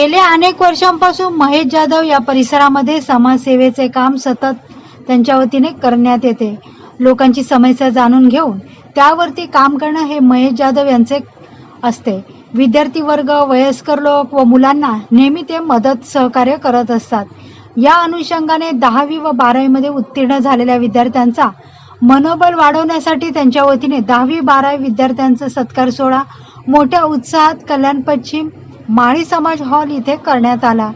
गेल्या अनेक वर्षांपासून महेश जाधव या परिसरामध्ये समाजसेवेचे काम सतत त्यांच्या वतीने करण्यात येते. लोकांची समस्या जाणून घेऊन त्यावरती काम करणं हे महेश जाधव यांचे असते. विद्यार्थी वर्ग वयस्कर लोक व मुलांना नेहमी ते मदत सहकार्य करत असतात. या अनुषंगाने दहावी व बारावीमध्ये उत्तीर्ण झालेल्या विद्यार्थ्यांचा मनोबल वाढवण्यासाठी त्यांच्या वतीने दहावी बारावी विद्यार्थ्यांचा सत्कार सोहळा मोठ्या उत्साहात कल्याण पश्चिम माळी समाज हॉल इथे करण्यात आला.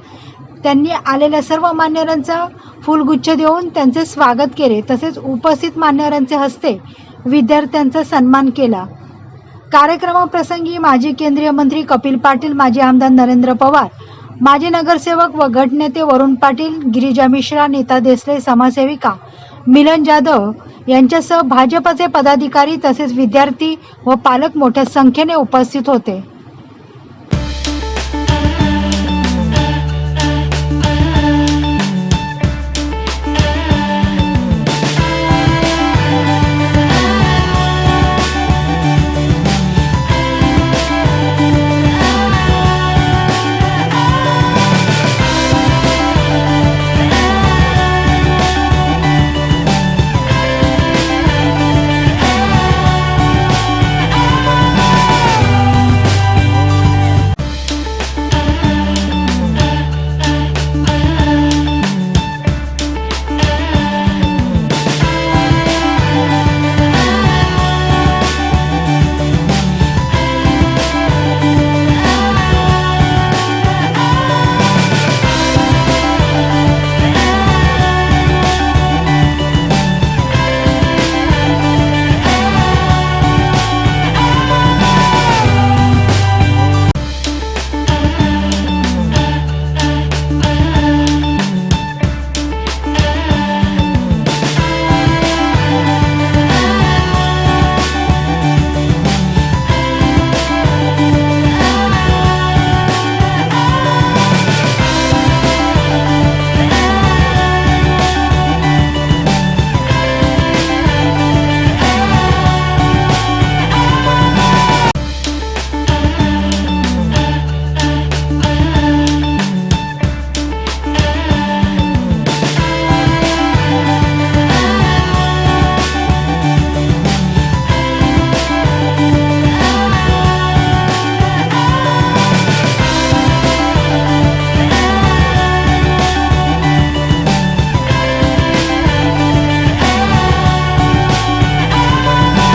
त्यांनी आलेल्या सर्व मान्यवरांचा फुलगुच्छ देऊन त्यांचे स्वागत केले. तसेच उपस्थित मान्यवरांचे हस्ते विद्यार्थ्यांचा सन्मान केला. कार्यक्रमाप्रसंगी माजी केंद्रीय मंत्री कपिल पाटील माजी आमदार नरेंद्र पवार माजी नगरसेवक व गटनेते वरुण पाटील गिरिजा मिश्रा नीता देसले समाजसेविका मिलन जाधव यांच्यासह भाजपचे पदाधिकारी तसेच विद्यार्थी व पालक मोठ्या संख्येने उपस्थित होते.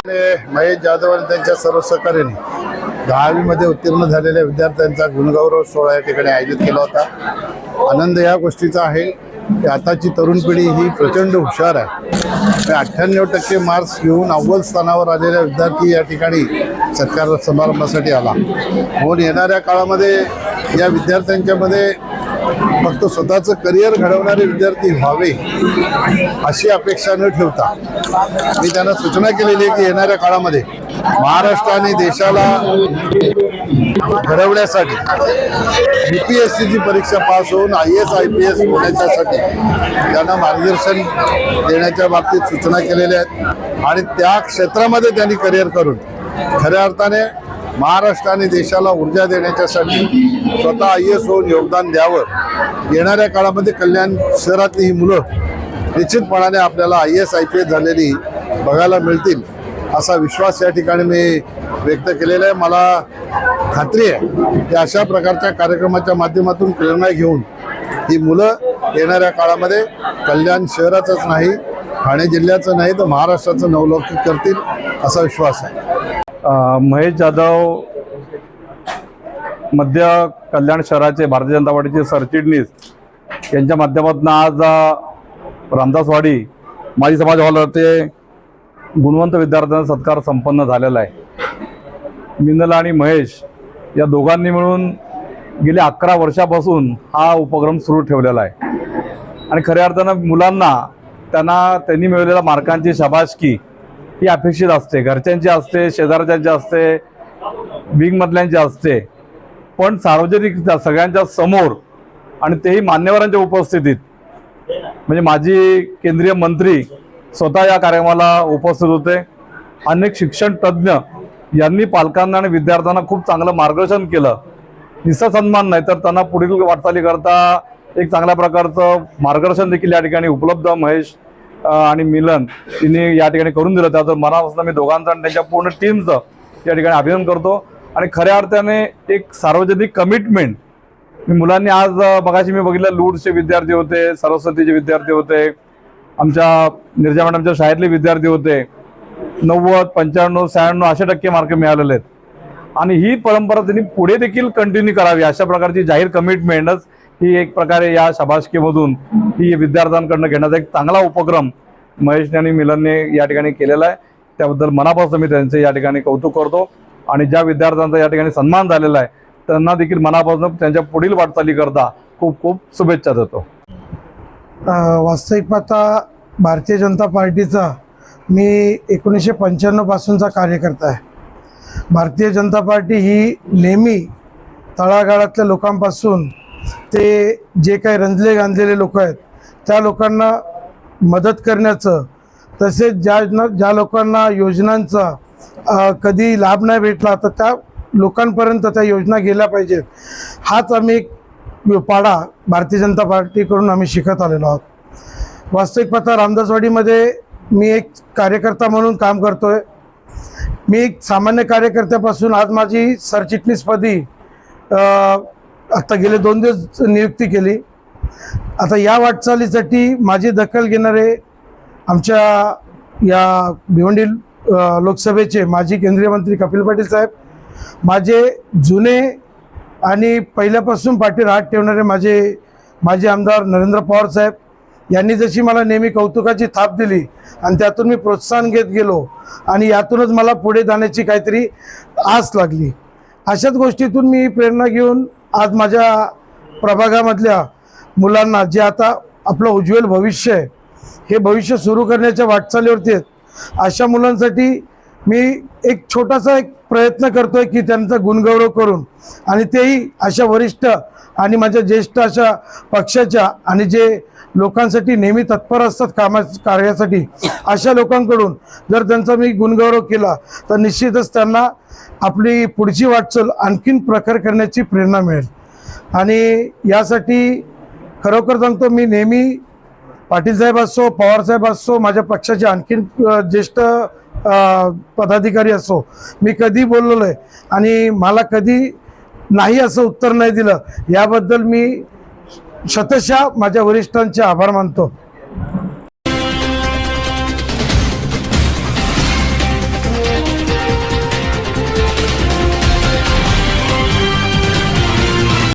ते महेश जाधव आणि त्यांच्या सर्व सहकार्याने दहावीमध्ये उत्तीर्ण झालेल्या विद्यार्थ्यांचा गुणगौरव सोहळा या ठिकाणी आयोजित केला होता. आनंद या गोष्टीचा आहे की आताची तरुण पिढी ही प्रचंड हुशार आहे. अठ्ठ्याण्णव टक्के मार्क्स घेऊन अव्वल स्थानावर आलेला विद्यार्थी या ठिकाणी सत्कार समारंभासाठी आला. म्हणून येणाऱ्या काळामध्ये या विद्यार्थ्यांच्यामध्ये फक्त स्वतःचं करिअर घडवणारे विद्यार्थी व्हावे अशी अपेक्षा न ठेवता मी त्यांना सूचना केलेली आहे की येणाऱ्या काळामध्ये महाराष्ट्र आणि देशाला घडवण्यासाठी यू पी एस सीची परीक्षा पास होऊन I S I P S होण्याच्यासाठी त्यांना मार्गदर्शन देण्याच्या बाबतीत सूचना केलेल्या आहेत. आणि त्या क्षेत्रामध्ये त्यांनी करिअर करून खऱ्या अर्थाने महाराष्ट्र आणि देशाला ऊर्जा देण्याच्यासाठी स्वतः आय एस होऊन योगदान द्यावं. येणाऱ्या काळामध्ये कल्याण शहरातली ही मुलं निश्चितपणाने आपल्याला I S I P S झालेली बघायला मिळतील असा विश्वास या ठिकाणी मी व्यक्त केलेला आहे. मला खात्री आहे की अशा प्रकारच्या कार्यक्रमाच्या माध्यमातून प्रेरणा घेऊन ही मुलं येणाऱ्या काळामध्ये कल्याण शहराचंच नाही ठाणे जिल्ह्याचं नाही तर महाराष्ट्राचं नवलौकिक करतील असा विश्वास आहे. महेश जाधव मध्य कल्याण शहराचे भारतीय जनता पार्टीचे सरचिटणीस यांच्या माध्यमातून आज रामदासवाडी माजी समाज हॉलवरती गुणवंत विद्यार्थ्यांचा सत्कार संपन्न झालेला आहे. मिनल आणि महेश या दोघांनी मिळून गेल्या अकरा वर्षापासून हा उपक्रम सुरू ठेवलेला आहे. आणि खऱ्या अर्थानं मुलांना त्यांना त्यांनी मिळवलेल्या मार्कांची शाबासकी ही अपेक्षित असते. घरच्यांची असते शेजारच्यांची असते विंगमधल्यांची असते. पण सार्वजनिक सगळ्यांच्या समोर आणि तेही मान्यवरांच्या उपस्थितीत म्हणजे माजी केंद्रीय मंत्री स्वतः या कार्यक्रमाला उपस्थित होते. अनेक शिक्षण तज्ज्ञ यांनी पालकांना आणि विद्यार्थ्यांना खूप चांगलं मार्गदर्शन केलं. निस्सा सन्मान नाही तर त्यांना पुढील वाटचालीकरता एक चांगल्या प्रकारचं मार्गदर्शन देखील या ठिकाणी उपलब्ध महेश आणि मिलन तिने या ठिकाणी करून दिलं. त्याचं मनापासून मी दोघांचं आणि त्यांच्या पूर्ण टीमचं या ठिकाणी अभिनंदन करतो. आणि खऱ्या अर्थाने एक सार्वजनिक कमिटमेंट मी मुलांनी आज बघाशी मी बघितलं लूडचे विद्यार्थी होते सरस्वतीचे विद्यार्थी होते आमच्या निर्जा मॅडमच्या शाळेतले विद्यार्थी होते. नव्वद पंच्याण्णव शहाण्णव असे टक्के मार्क मिळालेले आहेत. आणि ही परंपरा त्यांनी पुढे देखील कंटिन्यू करावी अशा प्रकारची जाहीर कमिटमेंटच ही एक प्रकारे या शाबासकीमधून ही विद्यार्थ्यांकडनं घेण्याचा एक चांगला उपक्रम महेशने आणि मिलनने या ठिकाणी केलेला आहे. त्याबद्दल मनापासून मी त्यांचे या ठिकाणी कौतुक करतो. आणि ज्या विद्यार्थ्यांचा या ठिकाणी सन्मान झालेला आहे त्यांना देखील मनापासून त्यांच्या पुढील वाटचालीकरता खूप खूप शुभेच्छा देतो. वास्तविक पाहता भारतीय जनता पार्टीचा मी एकोणीसशे पंच्याण्णवपासूनचा कार्यकर्ता आहे. भारतीय जनता पार्टी ही नेहमी तळागाळातल्या लोकांपासून ते जे काही रंजले गांजलेले लोक आहेत त्या लोकांना मदत करण्याचं तसेच ज्या ज्या लोकांना योजनांचा कधी लाभ नाही भेटला तर त्या लोकांपर्यंत त्या योजना गेल्या पाहिजेत. हाच आम्ही एक पाडा भारतीय जनता पार्टीकडून आम्ही शिकत आलेलो आहोत. वास्तविक पत्ता रामदासवाडीमध्ये मी एक कार्यकर्ता म्हणून काम करतोय. मी एक सामान्य कार्यकर्त्यापासून आज माझी सरचिटणीसपदी आत्ता आता गेले दोन दिवस नियुक्ती केली. आता या वाटचालीसाठी माझी दखल घेणारे आमच्या या भिवंडी लोकसभेचे माजी केंद्रीय मंत्री कपिल पाटील साहेब माझे जुने आणि पहिल्यापासून पाठीवर हात ठेवणारे माझे माजी आमदार नरेंद्र पवार साहेब यांनी जशी मला नेहमी कौतुकाची थाप दिली आणि त्यातून मी प्रोत्साहन घेत गेलो आणि यातूनच मला पुढे जाण्याची काहीतरी आस लागली. अशाच गोष्टीतून मी प्रेरणा घेऊन आज माझ्या प्रभागामधल्या मुलांना जे आता आपलं उज्ज्वल भविष्य आहे हे भविष्य सुरू करण्याच्या वाटचालीवरती आहेत. अशा मुलांसाठी मी एक छोटासा एक प्रयत्न करतोय की त्यांचा गुणगौरव करून आणि तेही अशा वरिष्ठ आणि माझ्या ज्येष्ठ अशा पक्षाच्या आणि जे लोकांसाठी नेहमी तत्पर असतात कामा कार्यासाठी. अशा लोकांकडून जर त्यांचा मी गुणगौरव केला तर निश्चितच त्यांना आपली पुढची वाटचाल आणखीन प्रखर करण्याची प्रेरणा मिळेल. आणि यासाठी खरोखर सांगतो मी नेहमी पाटील साहेब असो पवारसाहेब असो माझ्या पक्षाचे आणखीन ज्येष्ठ पदाधिकारी असो मी कधी बोललेलो आहे आणि मला कधी नाही असं उत्तर नाही दिलं याबद्दल मी शतशः माझ्या वरिष्ठांचे आभार मानतो.